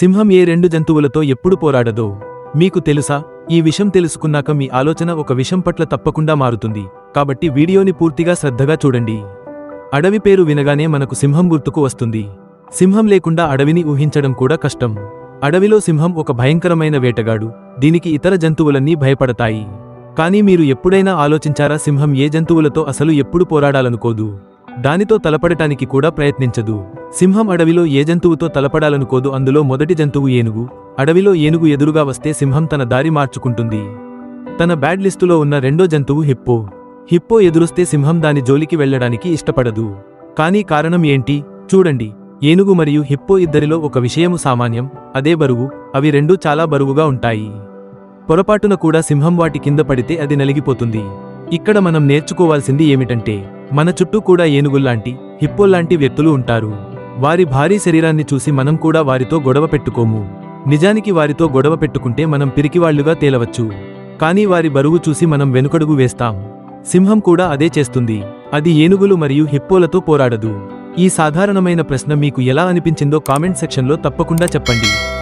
సింహం ఏ రెండు జంతువులతో ఎప్పుడు పోరాడదో మీకు తెలుసా? ఈ విషయం తెలుసుకున్నాక మీ ఆలోచన ఒక విషయం పట్ల తప్పకుండా మారుతుంది. కాబట్టి వీడియోని పూర్తిగా శ్రద్ధగా చూడండి. అడవి పేరు వినగానే మనకు సింహం గుర్తుకు వస్తుంది. సింహం లేకుండా అడవిని ఊహించడం కూడా కష్టం. అడవిలో సింహం ఒక భయంకరమైన వేటగాడు. దీనికి ఇతర జంతువులన్నీ భయపడతాయి. కానీ మీరు ఎప్పుడైనా ఆలోచించారా సింహం ఏ జంతువులతో అసలు ఎప్పుడు పోరాడాలనుకోదు? దానితో తలపడటానికి కూడా ప్రయత్నించదు. సింహం అడవిలో ఏ జంతువుతో తలపడాలనుకోదు అందులో మొదటి జంతువు ఏనుగు. అడవిలో ఏనుగు ఎదురుగా వస్తే సింహం తన దారి మార్చుకుంటుంది. తన బ్యాడ్ లిస్టులో ఉన్న రెండో జంతువు హిప్పో. హిప్పో ఎదురొస్తే సింహం దాని జోలికి వెళ్ళడానికి ఇష్టపడదు. కానీ కారణం ఏంటి? చూడండి. ఏనుగు మరియు హిప్పో ఇద్దరిలో ఒక విషయము సామాన్యం అదే బరువు అవి రెండూ చాలా బరువుగా ఉంటాయి. పొరపాటున కూడా సింహం వాటి కింద పడితే అది నలిగిపోతుంది. ఇక్కడ మనం నేర్చుకోవాల్సింది ఏమిటంటే మన చుట్టూ కూడా ఏనుగుల్లాంటి హిప్పోల్లాంటి వ్యక్తులు ఉంటారు. వారి భారీ శరీరాన్ని చూసి మనం కూడా వారితో గొడవ పెట్టుకోము. నిజానికి వారితో గొడవ పెట్టుకుంటే మనం పిరికివాళ్ళుగా తేలవచ్చు. కానీ వారి బరువు చూసి మనం వెనుకడుగు వేస్తాం. సింహం కూడా అదే చేస్తుంది. అది ఏనుగులు మరియు హిప్పోలతో పోరాడదు. ఈ సాధారణమైన ప్రశ్న మీకు ఎలా అనిపించిందో కామెంట్ సెక్షన్లో తప్పకుండా చెప్పండి.